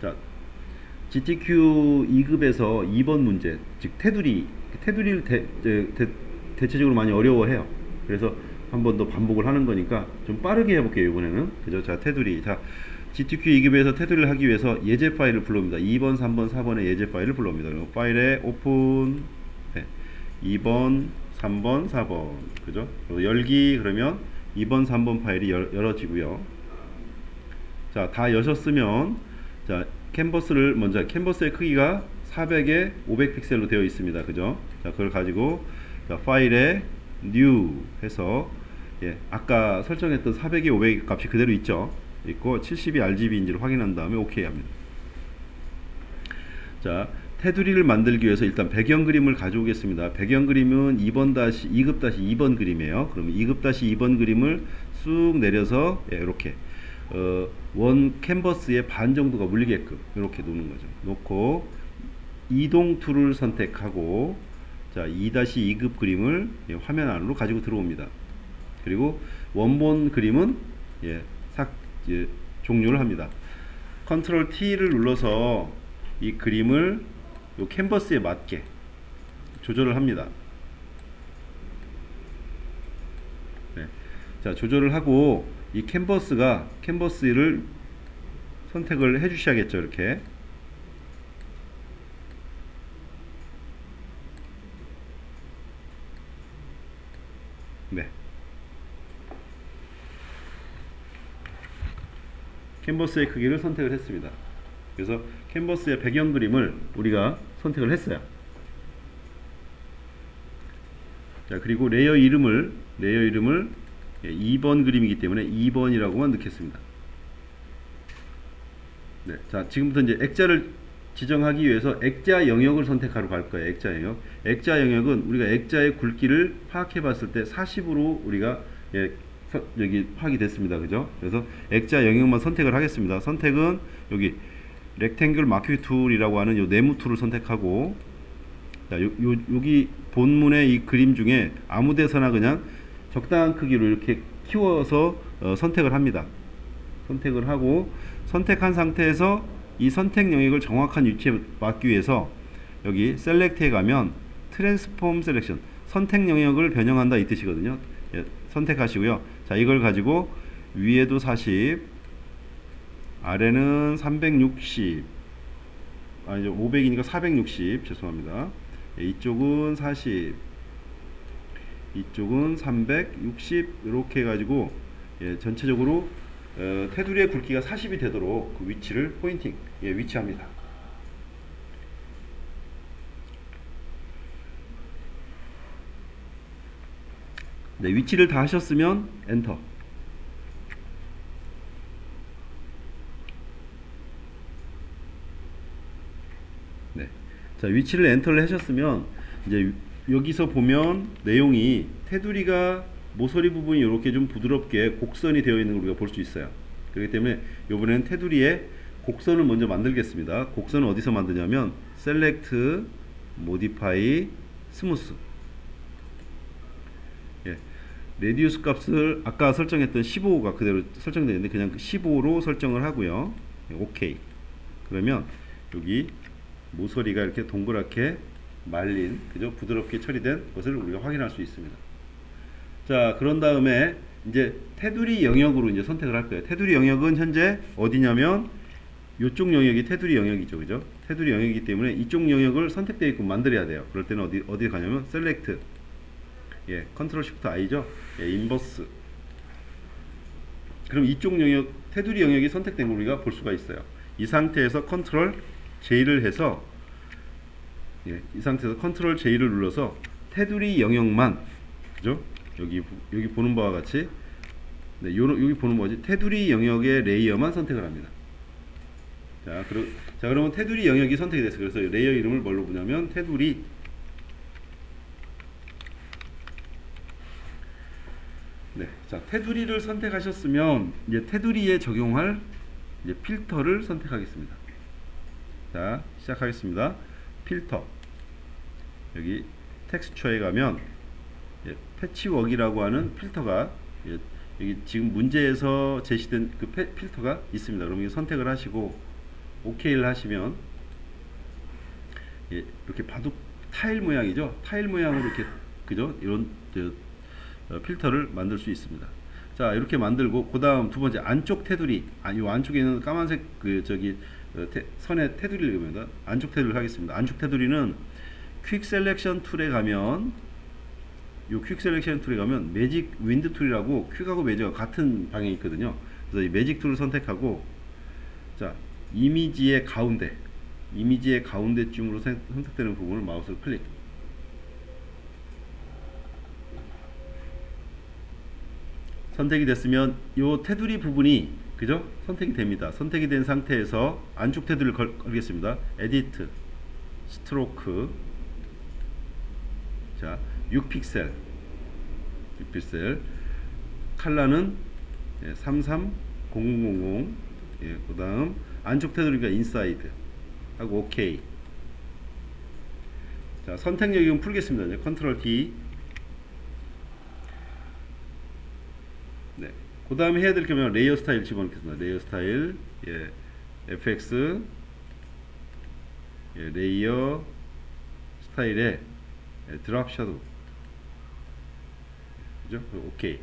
자, GTQ 2급에서 2번 문제, 즉 테두리, 테두리를 대, 대, 대 체적으로 많이 어려워해요. 그래서 한 번 더 반복을 하는 거니까 좀 빠르게 해볼게요 이번에는. 그죠? 자, 테두리. 자, GTQ 2급에서 테두리를 하기 위해서 예제 파일을 불러옵니다. 2번, 3번, 4번의 예제 파일을 불러옵니다. 그리고 파일에 오픈, 네. 2번, 3번, 4번, 그죠? 열기 그러면 2번, 3번 파일이 열, 열어지고요. 자, 다 여셨으면 자, 캔버스를 먼저 캔버스의 크기가 400에 500 픽셀로 되어 있습니다. 그죠? 자, 그걸 가지고 자, 파일에 new 해서 예, 아까 설정했던 400에 500 값이 그대로 있죠. 있고 70이 RGB인지를 확인한 다음에 OK 합니다. 자, 테두리를 만들기 위해서 일단 배경 그림을 가져오겠습니다. 배경 그림은 2번 다시 2급 다시 2번 그림이에요. 그러면 2급 다시 2번 그림을 쑥 내려서 예, 이렇게 어, 원 캔버스의 반 정도가 물리게끔 이렇게 놓는 거죠. 놓고 이동 툴을 선택하고 자, 2-2급 그림을 예, 화면 안으로 가지고 들어옵니다. 그리고 원본 그림은 예, 삭 예, 종료를 합니다. 컨트롤 T를 눌러서 이 그림을 요 캔버스에 맞게 조절을 합니다. 네. 자, 조절을 하고 이 캔버스가 캔버스를 선택을 해 주셔야겠죠, 이렇게. 네. 캔버스의 크기를 선택을 했습니다. 그래서 캔버스의 배경 그림을 우리가 선택을 했어요. 자, 그리고 레이어 이름을 레이어 이름을 2번 그림이기 때문에 2번이라고만 넣겠습니다. 네. 자, 지금부터 이제 액자를 지정하기 위해서 액자 영역을 선택하러 갈 거예요. 액자 영역. 액자 영역은 우리가 액자의 굵기를 파악해 봤을 때 40으로 우리가 예, 서- 여기 파악이 됐습니다. 그죠? 그래서 액자 영역만 선택을 하겠습니다. 선택은 여기 렉탱글 마큐 툴이라고 하는 요 네모 툴을 선택하고 자, 요, 요, 여기 본문의 이 그림 중에 아무 데서나 그냥 적당한 크기로 이렇게 키워서 어, 선택을 합니다. 선택을 하고 선택한 상태에서 이 선택 영역을 정확한 위치에 맞기 위해서 여기 셀렉트에 가면 트랜스폼 셀렉션 선택 영역을 변형한다 이 뜻이거든요. 예, 선택하시고요. 자, 이걸 가지고 위에도 40 아래는 360 아니죠. 500이니까 460 죄송합니다. 예, 이쪽은 40 이쪽은 360 이렇게 해가지고 예, 전체적으로 어, 테두리의 굵기가 40이 되도록 그 위치를 포인팅 예, 위치합니다. 네, 위치를 다 하셨으면 엔터. 네. 자, 위치를 엔터를 하셨으면 이제 여기서 보면 내용이 테두리가 모서리 부분이 이렇게 좀 부드럽게 곡선이 되어 있는 걸 우리가 볼 수 있어요. 그렇기 때문에 이번에는 테두리에 곡선을 먼저 만들겠습니다. 곡선은 어디서 만드냐면 셀렉트 모디파이 스무스 예. 레디우스 값을 아까 설정했던 15가 그대로 설정되어 있는데 그냥 15로 설정을 하고요. 예, 오케이. 그러면 여기 모서리가 이렇게 동그랗게 말린 그죠? 부드럽게 처리된 것을 우리가 확인할 수 있습니다. 자, 그런 다음에 이제 테두리 영역으로 이제 선택을 할 거예요. 테두리 영역은 현재 어디냐면 이쪽 영역이 테두리 영역이죠. 그죠? 테두리 영역이기 때문에 이쪽 영역을 선택되어 있고 만들어야 돼요. 그럴 때는 어디 어디 가냐면 셀렉트 예, 컨트롤 쉬프트 I죠. 예, 인버스. 그럼 이쪽 영역 테두리 영역이 선택된 걸 우리가 볼 수가 있어요. 이 상태에서 컨트롤 J를 해서 예, 이 상태에서 컨트롤 J를 눌러서 테두리 영역만 그죠? 여기 보- 여기 보는 바와 같이 네, 요 여기 보는 거지 테두리 영역의 레이어만 선택을 합니다. 자, 그러, 자 그러면 테두리 영역이 선택이 됐어요. 그래서 레이어 이름을 뭘로 보냐면 테두리 네, 자 테두리를 선택하셨으면 이제 테두리에 적용할 이제 필터를 선택하겠습니다. 자 시작하겠습니다. 필터 여기 텍스처에 가면 예, 패치워크라고 하는 필터가 예, 여기 지금 문제에서 제시된 그 페- 필터가 있습니다. 그럼 이 선택을 하시고 오케이를 하시면 예, 이렇게 바둑 타일 모양이죠. 타일 모양으로 이렇게 그죠? 이런 저, 어, 필터를 만들 수 있습니다. 자 이렇게 만들고 그 다음 두 번째 안쪽 테두리 아, 이 안쪽에 있는 까만색 그 저기 어, 테, 선에 테두리를 그립니다. 안쪽 테두리를 하겠습니다. 안쪽 테두리는 퀵 셀렉션 툴에 가면 요퀵 셀렉션 툴에 가면 매직 윈드 툴이라고 퀵하고 매직가 같은 방에 있거든요. 그래서 이 매직 툴을 선택하고 자 이미지의 가운데 이미지의 가운데쯤으로 선- 선택되는 부분을 마우스로 클릭 선택이 됐으면 요 테두리 부분이 그죠? 선택이 됩니다. 선택이 된 상태에서 안쪽 테두리를 걸, 걸겠습니다. 에디트 스트로크 자 6픽셀 6픽셀 칼라는 예, 330000 예, 그 다음 안쪽 테두리가 인사이드 하고 오케이 자 선택력은 풀겠습니다 이제 컨트롤 D 네. 그 다음에 해야 될 게 뭐냐면 레이어 스타일 집어넣겠습니다. 레이어 스타일. 예, FX 예, 레이어 스타일에 예, 드랍 샤도우. 그죠? 오케이